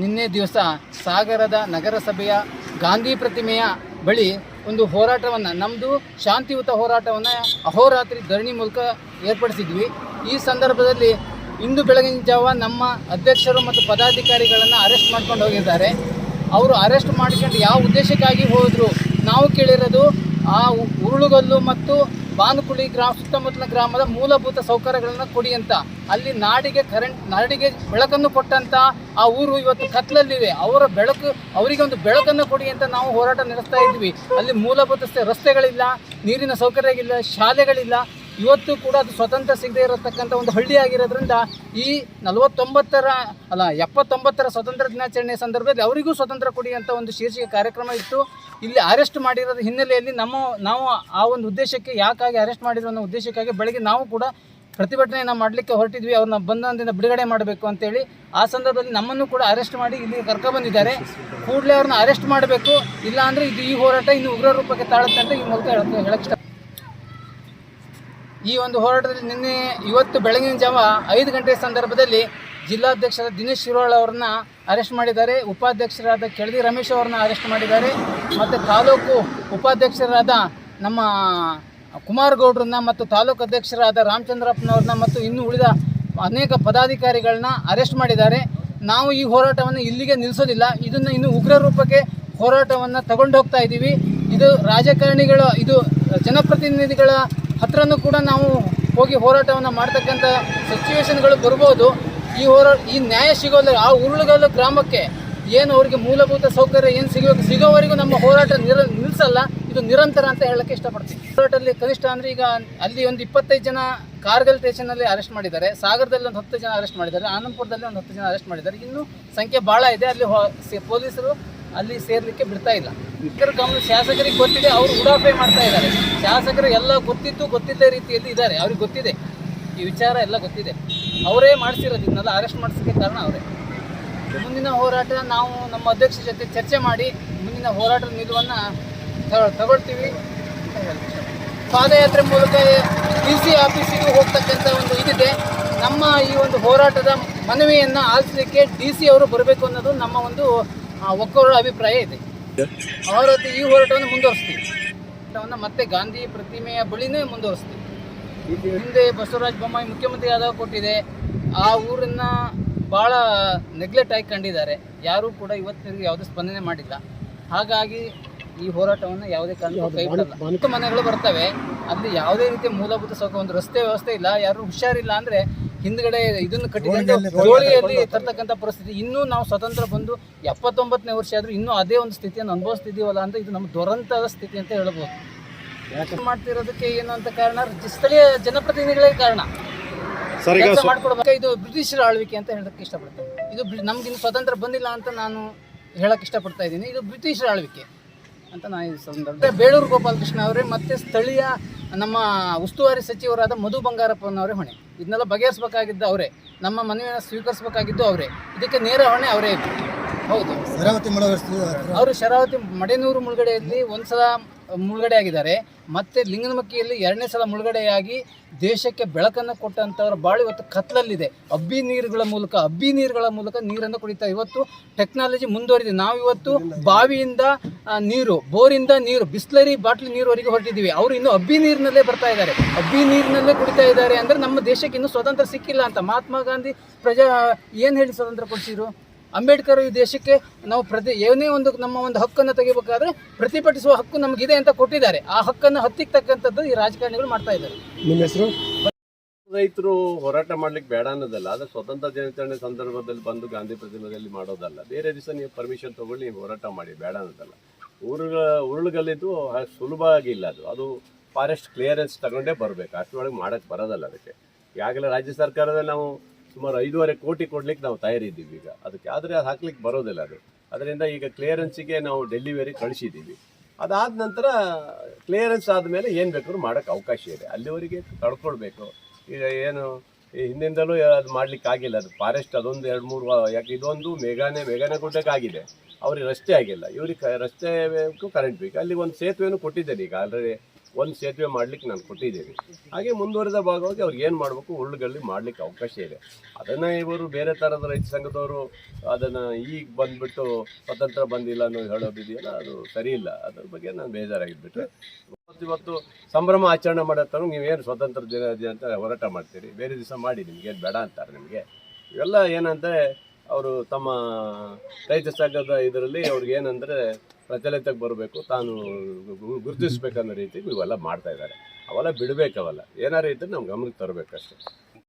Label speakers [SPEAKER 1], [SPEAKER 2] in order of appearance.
[SPEAKER 1] ನಿನ್ನೆ ದಿವಸ ಸಾಗರದ ನಗರಸಭೆಯ ಗಾಂಧಿ ಪ್ರತಿಮೆಯ ಬಳಿ ಒಂದು ಹೋರಾಟವನ್ನು ನಮ್ಮದು ಶಾಂತಿಯುತ ಹೋರಾಟವನ್ನು ಅಹೋರಾತ್ರಿ ಧರಣಿ ಮೂಲಕ ಏರ್ಪಡಿಸಿದ್ವಿ. ಈ ಸಂದರ್ಭದಲ್ಲಿ ಇಂದು ಬೆಳಗಿನ ಜಾವ ನಮ್ಮ ಅಧ್ಯಕ್ಷರು ಮತ್ತು ಪದಾಧಿಕಾರಿಗಳನ್ನು ಅರೆಸ್ಟ್ ಮಾಡ್ಕೊಂಡು ಹೋಗಿದ್ದಾರೆ. ಅವರು ಅರೆಸ್ಟ್ ಮಾಡ್ಕೊಂಡು ಯಾವ ಉದ್ದೇಶಕ್ಕಾಗಿ ಹೋದರು? ನಾವು ಕೇಳಿರೋದು ಆ ಉರುಳುಗಲ್ಲು ಮತ್ತು ಬಾನುಕುಳಿ ಗ್ರಾಮ ಸುತ್ತಮುತ್ತಲ ಗ್ರಾಮದ ಮೂಲಭೂತ ಸೌಕರ್ಯಗಳನ್ನು ಕೊಡಿ ಅಂತ. ಅಲ್ಲಿ ನಾಡಿಗೆ ಕರೆಂಟ್ ನಾಡಿಗೆ ಬೆಳಕನ್ನು ಕೊಟ್ಟಂತ ಆ ಊರು ಇವತ್ತು ಕತ್ಲಲ್ಲಿವೆ. ಅವರ ಬೆಳಕು, ಅವರಿಗೆ ಒಂದು ಬೆಳಕನ್ನು ಕೊಡಿ ಅಂತ ನಾವು ಹೋರಾಟ ನಡೆಸ್ತಾ ಇದ್ವಿ. ಅಲ್ಲಿ ಮೂಲಭೂತ ರಸ್ತೆಗಳಿಲ್ಲ, ನೀರಿನ ಸೌಕರ್ಯಗಳಿಲ್ಲ, ಶಾಲೆಗಳಿಲ್ಲ. ಇವತ್ತು ಕೂಡ ಅದು ಸ್ವತಂತ್ರ ಸಿಗದೆ ಇರತಕ್ಕಂಥ ಒಂದು ಹಳ್ಳಿ ಆಗಿರೋದ್ರಿಂದ ಈ ನಲವತ್ತೊಂಬತ್ತರ, ಅಲ್ಲ, ಎಪ್ಪತ್ತೊಂಬತ್ತರ ಸ್ವತಂತ್ರ ದಿನಾಚರಣೆ ಸಂದರ್ಭದಲ್ಲಿ ಅವರಿಗೂ ಸ್ವತಂತ್ರ ಕೊಡಿ ಅಂತ ಒಂದು ಶೀರ್ಷಿಕೆ ಕಾರ್ಯಕ್ರಮ ಇತ್ತು. ಇಲ್ಲಿ ಅರೆಸ್ಟ್ ಮಾಡಿರೋದ ಹಿನ್ನೆಲೆಯಲ್ಲಿ ನಮ್ಮ, ನಾವು ಆ ಒಂದು ಉದ್ದೇಶಕ್ಕೆ ಯಾಕಾಗಿ ಅರೆಸ್ಟ್ ಮಾಡಿರೋ ಅನ್ನೋ ಉದ್ದೇಶಕ್ಕಾಗಿ ಬೆಳಗ್ಗೆ ನಾವು ಕೂಡ ಪ್ರತಿಭಟನೆಯನ್ನು ಮಾಡಲಿಕ್ಕೆ ಹೊರಟಿದ್ವಿ. ಅವ್ರನ್ನ ಬಂಧನದಿಂದ ಬಿಡುಗಡೆ ಮಾಡಬೇಕು ಅಂತೇಳಿ. ಆ ಸಂದರ್ಭದಲ್ಲಿ ನಮ್ಮನ್ನು ಕೂಡ ಅರೆಸ್ಟ್ ಮಾಡಿ ಇಲ್ಲಿ ಕರ್ಕೊಬಂದಿದ್ದಾರೆ ಕೂಡಲೇ ಅವ್ರನ್ನ ಅರೆಸ್ಟ್ ಮಾಡಬೇಕು. ಇಲ್ಲಾಂದರೆ ಇದು ಈ ಹೋರಾಟ ಇನ್ನು ಉಗ್ರ ರೂಪಕ್ಕೆ ತಾಳುತ್ತೆ ಅಂತ ಈ ಮೂಲಕ ಹೇಳಕ್ಕೆ ಇಷ್ಟ ಈ ಒಂದು ಹೋರಾಟದಲ್ಲಿ ನಿನ್ನೆ ಇವತ್ತು ಬೆಳಗಿನ ಜಾವ ಐದು ಗಂಟೆ ಸಂದರ್ಭದಲ್ಲಿ ಜಿಲ್ಲಾಧ್ಯಕ್ಷರ ದಿನೇಶ್ ಶಿರೋಳ್ ಅವರನ್ನ ಅರೆಸ್ಟ್ ಮಾಡಿದ್ದಾರೆ. ಉಪಾಧ್ಯಕ್ಷರಾದ ಕೆಳದಿ ರಮೇಶ್ ಅವರನ್ನ ಅರೆಸ್ಟ್ ಮಾಡಿದ್ದಾರೆ. ಮತ್ತು ತಾಲೂಕು ಉಪಾಧ್ಯಕ್ಷರಾದ ನಮ್ಮ ಕುಮಾರ್ ಗೌಡ್ರನ್ನ ಮತ್ತು ತಾಲೂಕು ಅಧ್ಯಕ್ಷರಾದ ರಾಮಚಂದ್ರಪ್ಪನವ್ರನ್ನ ಮತ್ತು ಇನ್ನು ಉಳಿದ ಅನೇಕ ಪದಾಧಿಕಾರಿಗಳನ್ನ ಅರೆಸ್ಟ್ ಮಾಡಿದ್ದಾರೆ. ನಾವು ಈ ಹೋರಾಟವನ್ನು ಇಲ್ಲಿಗೆ ನಿಲ್ಲಿಸೋದಿಲ್ಲ. ಇದನ್ನು ಇನ್ನು ಉಗ್ರ ರೂಪಕ್ಕೆ ಹೋರಾಟವನ್ನು ತಗೊಂಡು ಹೋಗ್ತಾ ಇದ್ದೀವಿ ಇದು ರಾಜಕಾರಣಿಗಳ, ಇದು ಜನಪ್ರತಿನಿಧಿಗಳ ಹತ್ರನೂ ಕೂಡ ನಾವು ಹೋಗಿ ಹೋರಾಟವನ್ನು ಮಾಡ್ತಕ್ಕಂಥ ಸಿಚುವೇಶನ್ಗಳು ಬರ್ಬೋದು. ಈ ಹೋರಾಟ ಈ ನ್ಯಾಯ ಸಿಗೋಲ್ಲ ಆ ಉರುಳುಗಲ್ಲು ಗ್ರಾಮಕ್ಕೆ ಏನು ಅವರಿಗೆ ಮೂಲಭೂತ ಸೌಕರ್ಯ ಏನು ಸಿಗಬೇಕು ಸಿಗೋವರೆಗೂ ನಮ್ಮ ಹೋರಾಟ ನಿರ ನಿಲ್ಲಿಸಲ್ಲ ಇದು ನಿರಂತರ ಅಂತ ಹೇಳಕ್ಕೆ ಇಷ್ಟಪಡ್ತೀನಿ. ಹೋರಾಟದಲ್ಲಿ ಕನಿಷ್ಠ ಅಂದರೆ ಈಗ ಅಲ್ಲಿ ಒಂದು ಇಪ್ಪತ್ತೈದು ಜನ ಕಾರ್ಗಲ್ ಸ್ಟೇಷನಲ್ಲಿ ಅರೆಸ್ಟ್ ಮಾಡಿದ್ದಾರೆ. ಸಾಗರದಲ್ಲಿ ಒಂದು ಹತ್ತು ಜನ ಅರೆಸ್ಟ್ ಮಾಡಿದ್ದಾರೆ. ಆನಂದಪುರದಲ್ಲಿ ಒಂದು ಹತ್ತು ಜನ ಅರೆಸ್ಟ್ ಮಾಡಿದ್ದಾರೆ. ಇನ್ನೂ ಸಂಖ್ಯೆ ಭಾಳ ಇದೆ. ಅಲ್ಲಿ ಪೊಲೀಸರು ಅಲ್ಲಿ ಸೇರಲಿಕ್ಕೆ ಬಿಡ್ತಾ ಇಲ್ಲ. ಇಕ್ಕರ ಗಮನ ಶಾಸಕರಿಗೆ ಗೊತ್ತಿದೆ, ಅವರು ಉಡಾಫೆ ಮಾಡ್ತಾ ಇದ್ದಾರೆ. ಶಾಸಕರು ಎಲ್ಲ ಗೊತ್ತಿತ್ತು ಗೊತ್ತಿದ್ದ ರೀತಿಯಲ್ಲಿ ಇದ್ದಾರೆ. ಅವ್ರಿಗೆ ಗೊತ್ತಿದೆ. ಈ ವಿಚಾರ ಎಲ್ಲ ಗೊತ್ತಿದೆ. ಅವರೇ ಮಾಡಿಸಿರೋದು, ಇದನ್ನೆಲ್ಲ ಅರೆಸ್ಟ್ ಮಾಡಿಸೋಕ್ಕೆ ಕಾರಣ ಅವರೇ. ಮುಂದಿನ ಹೋರಾಟ ನಾವು ನಮ್ಮ ಅಧ್ಯಕ್ಷ ಜೊತೆ ಚರ್ಚೆ ಮಾಡಿ, ಮುಂದಿನ ಹೋರಾಟದ ನಿಲುವನ್ನು ತಗೊಳ್ತೀವಿ. ಪಾದಯಾತ್ರೆ ಮೂಲಕ ಡಿ ಸಿ ಆಫೀಸಿಗೆ ಹೋಗ್ತಕ್ಕಂಥ ಒಂದು ಇದಿದೆ. ನಮ್ಮ ಈ ಒಂದು ಹೋರಾಟದ ಮನವಿಯನ್ನು ಆಲಿಸಲಿಕ್ಕೆ ಡಿ ಸಿ ಅವರು ಬರಬೇಕು ಅನ್ನೋದು ನಮ್ಮ ಒಂದು ಆ, ಒಕ್ಕೂರರ ಅಭಿಪ್ರಾಯ ಇದೆ. ಅವರ ಈ ಹೋರಾಟವನ್ನು ಮುಂದುವರಿಸ್ತೀವಿ. ಹೋರಾಟವನ್ನು ಮತ್ತೆ ಗಾಂಧಿ ಪ್ರತಿಮೆಯ ಬಳಿನೇ ಮುಂದುವರಿಸ್ತೀವಿ. ಹಿಂದೆ ಬಸವರಾಜ ಬೊಮ್ಮಾಯಿ ಮುಖ್ಯಮಂತ್ರಿ ಆದಾಗ ಕೊಟ್ಟಿದೆ ಆ ಊರನ್ನ ಭಾಳ ನೆಗ್ಲೆಕ್ಟ್ ಆಗಿ ಕಂಡಿದ್ದಾರೆ. ಯಾರೂ ಕೂಡ ಇವತ್ತಿನವರೆಗೆ ಯಾವುದೇ ಸ್ಪಂದನೆ ಮಾಡಿಲ್ಲ. ಹಾಗಾಗಿ ಈ ಹೋರಾಟವನ್ನು ಯಾವುದೇ ಕಾರಣಕ್ಕೂ ಕೈ ಬಿಡಲ್ಲ ಅನೇಕ ಮನೆಗಳು ಬರ್ತವೆ. ಅಲ್ಲಿ ಯಾವುದೇ ರೀತಿಯ ಮೂಲಭೂತ ಸೌಕರ್ಯ ಒಂದು ರಸ್ತೆ ವ್ಯವಸ್ಥೆ ಇಲ್ಲ. ಯಾರು ಹುಷಾರಿಲ್ಲ ಅಂದ್ರೆ ಹಿಂದ್ಗಡೆ ಇದನ್ನು ಕಟ್ಟಿಕೊಂಡು ಜೋಳಿಯಲ್ಲಿ ತರ್ತಕ್ಕಂಥ ಪರಿಸ್ಥಿತಿ. ಇನ್ನೂ ನಾವು ಸ್ವತಂತ್ರ ಬಂದು ಎಪ್ಪತ್ತೊಂಬತ್ತನೇ ವರ್ಷ ಆದರೂ ಇನ್ನೂ ಅದೇ ಒಂದು ಸ್ಥಿತಿಯನ್ನು ಅನುಭವಿಸ್ತಿದ್ದೀವಲ್ಲ ಅಂತ ಇದು ನಮ್ಮ ದುರಂತದ ಸ್ಥಿತಿ ಅಂತ ಹೇಳ್ಬೋದು. ಯಾಕೆ? ಮಾಡ್ತಿರೋದಕ್ಕೆ ಏನು ಅಂತ ಕಾರಣ? ಸ್ಥಳೀಯ ಜನಪ್ರತಿನಿಧಿಗಳೇ ಕಾರಣ.
[SPEAKER 2] ಸರ್ ಈಗ
[SPEAKER 1] ಮಾಡ್ಕೊಡ್ಬೇಕು. ಇದು ಬ್ರಿಟಿಷರ ಆಳ್ವಿಕೆ ಅಂತ ಹೇಳಕ್ಕೆ ಇಷ್ಟಪಡ್ತೇನೆ. ಇದು ನಮ್ಗೆ ಇನ್ನು ಸ್ವತಂತ್ರ ಬಂದಿಲ್ಲ ಅಂತ ನಾನು ಹೇಳಕ್ ಇಷ್ಟಪಡ್ತಾ ಇದ್ದೀನಿ. ಇದು ಬ್ರಿಟಿಷರ ಆಳ್ವಿಕೆ ಅಂತ ನಾನು ಬೇಳೂರು ಗೋಪಾಲಕೃಷ್ಣ ಅವರೇ ಮತ್ತೆ ಸ್ಥಳೀಯ ನಮ್ಮ ಉಸ್ತುವಾರಿ ಸಚಿವರಾದ ಮಧು ಬಂಗಾರಪ್ಪನವರೇ ಹೊಣೆ. ಇದನ್ನೆಲ್ಲ ಬಗೆಹರಿಸಬೇಕಾಗಿದ್ದು ಅವರೇ. ನಮ್ಮ ಮನವಿಯನ್ನು ಸ್ವೀಕರಿಸಬೇಕಾಗಿದ್ದು ಅವರೇ. ಇದಕ್ಕೆ ನೇರ ಹೊಣೆ ಅವರೇ ಹೌದು.
[SPEAKER 3] ಶರಾವತಿ
[SPEAKER 1] ಅವರು ಶರಾವತಿ ಮಡೆನೂರು ಮುಳುಗಡೆಯಲ್ಲಿ ಒಂದು ಸಲ ಮತ್ತು ಲಿಂಗನಮಕ್ಕಿಯಲ್ಲಿ ಎರಡನೇ ಸಲ ಮುಳುಗಡೆಯಾಗಿ ದೇಶಕ್ಕೆ ಬೆಳಕನ್ನು ಕೊಟ್ಟಂಥವ್ರ ಬಾಳು ಇವತ್ತು ಕತ್ಲಲ್ಲಿದೆ. ಅಬ್ಬಿ ನೀರುಗಳ ಮೂಲಕ, ಅಬ್ಬಿ ನೀರುಗಳ ಮೂಲಕ ನೀರನ್ನು ಕುಡಿತಾ ಇವತ್ತು ಟೆಕ್ನಾಲಜಿ ಮುಂದುವರಿದೆ ನಾವು ಇವತ್ತು ಬಾವಿಯಿಂದ ನೀರು, ಬೋರಿಂದ ನೀರು, ಬಿಸ್ಲರಿ ಬಾಟ್ಲಿ ನೀರುವರೆಗೆ ಹೊರಟಿದ್ದೀವಿ. ಅವರು ಇನ್ನೂ ಅಬ್ಬಿ ನೀರಿನಲ್ಲೇ ಬರ್ತಾ ಇದ್ದಾರೆ. ಅಬ್ಬಿ ನೀರಿನಲ್ಲೇ ಕುಡಿತಾ ಇದ್ದಾರೆ ಅಂದರೆ ನಮ್ಮ ದೇಶಕ್ಕೆ ಇನ್ನೂ ಸ್ವತಂತ್ರ ಸಿಕ್ಕಿಲ್ಲ ಅಂತ. ಮಹಾತ್ಮ ಗಾಂಧಿ ಪ್ರಜಾ, ಏನು ಹೇಳಿ ಸ್ವತಂತ್ರ ಕೊಡಿಸಿದ್ರು? ಅಂಬೇಡ್ಕರ್ ಈ ದೇಶಕ್ಕೆ ನಾವು ಪ್ರತಿ ಏನೇ ಒಂದು ನಮ್ಮ ಒಂದು ಹಕ್ಕನ್ನು ತೆಗಿಬೇಕಾದ್ರೆ ಪ್ರತಿಭಟಿಸುವ ಹಕ್ಕು ನಮಗಿದೆ ಅಂತ ಕೊಟ್ಟಿದ್ದಾರೆ. ಆ ಹಕ್ಕನ್ನು ಹತ್ತಿಕ್ಕತಕ್ಕಂಥದ್ದು ಈ ರಾಜಕಾರಣಿಗಳು ಮಾಡ್ತಾ ಇದ್ದಾರೆ.
[SPEAKER 3] ನಿಮ್ಮ ಹೆಸರು?
[SPEAKER 2] ರೈತರು ಹೋರಾಟ ಮಾಡ್ಲಿಕ್ಕೆ ಬೇಡ ಅನ್ನೋದಲ್ಲ ಅದು ಸ್ವತಂತ್ರ ದಿನಾಚರಣೆ ಸಂದರ್ಭದಲ್ಲಿ ಬಂದು ಗಾಂಧಿ ಪ್ರತಿಮೆಯಲ್ಲಿ ಮಾಡೋದಲ್ಲ. ಬೇರೆ ದಿವಸ ನೀವು ಪರ್ಮಿಷನ್ ತಗೊಳ್ಳಿ ನೀವು ಹೋರಾಟ ಮಾಡಿ ಬೇಡ ಅನ್ನೋದಲ್ಲ. ಊರುಗಳ ಉರುಳುಗಲ್ಲಿದ್ದು ಸುಲಭ ಆಗಿಲ್ಲ ಅದು. ಅದು ಫಾರೆಸ್ಟ್ ಕ್ಲಿಯರೆನ್ಸ್ ತಗೊಂಡೇ ಬರಬೇಕು. ಅಷ್ಟರೊಳಗೆ ಮಾಡಕ್ಕೆ ಬರೋದಲ್ಲ ಅದಕ್ಕೆ. ಈಗಾಗಲೇ ರಾಜ್ಯ ಸರ್ಕಾರದಲ್ಲಿ ನಾವು ಸುಮಾರು ಐದೂವರೆ ಕೋಟಿ ಕೊಡ್ಲಿಕ್ಕೆ ನಾವು ತಯಾರಿದ್ದೀವಿ ಈಗ. ಅದಕ್ಕೆ ಆದರೆ ಅದು ಹಾಕ್ಲಿಕ್ಕೆ ಬರೋದಿಲ್ಲ ಅದು. ಅದರಿಂದ ಈಗ ಕ್ಲಿಯರೆನ್ಸಿಗೆ ನಾವು ಡೆಲಿವರಿ ಕಳಿಸಿದ್ದೀವಿ. ಅದಾದ ನಂತರ ಕ್ಲಿಯರೆನ್ಸ್ ಆದಮೇಲೆ ಏನು ಬೇಕಾದ್ರೂ ಮಾಡೋಕ್ಕೆ ಅವಕಾಶ ಇದೆ. ಅಲ್ಲಿವರೆಗೆ ತಡ್ಕೊಳ್ಬೇಕು. ಈಗ ಏನು, ಈ ಹಿಂದಿಂದಲೂ ಅದು ಮಾಡ್ಲಿಕ್ಕೆ ಆಗಿಲ್ಲ. ಅದು ಫಾರೆಸ್ಟ್ ಅದೊಂದು ಎರಡು ಮೂರು, ಯಾಕೆ ಇದೊಂದು ಮೇಘಾನೆ ಮೇಘಾನೆ ಗುಡ್ಡಕ್ಕೆ ಆಗಿದೆ. ಅವ್ರಿಗೆ ರಸ್ತೆ ಆಗಿಲ್ಲ. ಇವ್ರಿಗೆ ರಸ್ತೆ ಬೇಕು ಕರೆಂಟ್ ಬೇಕು. ಅಲ್ಲಿ ಒಂದು ಸೇತುವೆನೂ ಕೊಟ್ಟಿದ್ದೇನೆ ಈಗ ಆಲ್ರೆಡಿ ಒಂದು ಸೇತುವೆ ಮಾಡ್ಲಿಕ್ಕೆ ನಾನು ಕೊಟ್ಟಿದ್ದೀನಿ. ಹಾಗೆ ಮುಂದುವರೆದ ಭಾಗವಾಗಿ ಅವ್ರು ಏನು ಮಾಡಬೇಕು, ಉರುಳುಗಲ್ಲಿ ಮಾಡ್ಲಿಕ್ಕೆ ಅವಕಾಶ ಇದೆ. ಅದನ್ನು ಇವರು ಬೇರೆ ಥರದ ರೈತ ಸಂಘದವರು ಅದನ್ನು ಈಗ ಬಂದ್ಬಿಟ್ಟು ಸ್ವತಂತ್ರ ಬಂದಿಲ್ಲ ಅನ್ನೋ ಹೇಳೋದಿದೆಯಲ್ಲ ಅದು ಸರಿ ಇಲ್ಲ. ಅದ್ರ ಬಗ್ಗೆ ನಾನು ಬೇಜಾರಾಗಿದ್ಬಿಟ್ರೆ. ಇವತ್ತು ಸಂಭ್ರಮ ಆಚರಣೆ ಮಾಡೋ ನೀವೇನು ಸ್ವತಂತ್ರ ದಿನ ದಿನ ಅಂತ ಹೋರಾಟ ಮಾಡ್ತೀರಿ? ಬೇರೆ ದಿವಸ ಮಾಡಿ ನಿಮ್ಗೇನು ಬೇಡ ಅಂತಾರೆ ನಿಮಗೆ? ಇವೆಲ್ಲ ಏನಂದರೆ, ಅವರು ತಮ್ಮ ರೈತ ಸಂಘದ ಇದರಲ್ಲಿ ಅವ್ರಿಗೆ ಏನಂದರೆ ಪ್ರಚಲಿತಕ್ಕೆ ಬರಬೇಕು, ತಾನು ಗುರುತಿಸಬೇಕನ್ನೋ ರೀತಿ ಇವೆಲ್ಲ ಮಾಡ್ತಾ ಇದ್ದಾರೆ. ಅವೆಲ್ಲ ಬಿಡಬೇಕು ಏನಾರು ಇದ್ರೆ ನಮ್ಮ ಗಮನಕ್ಕೆ ತರಬೇಕಷ್ಟೇ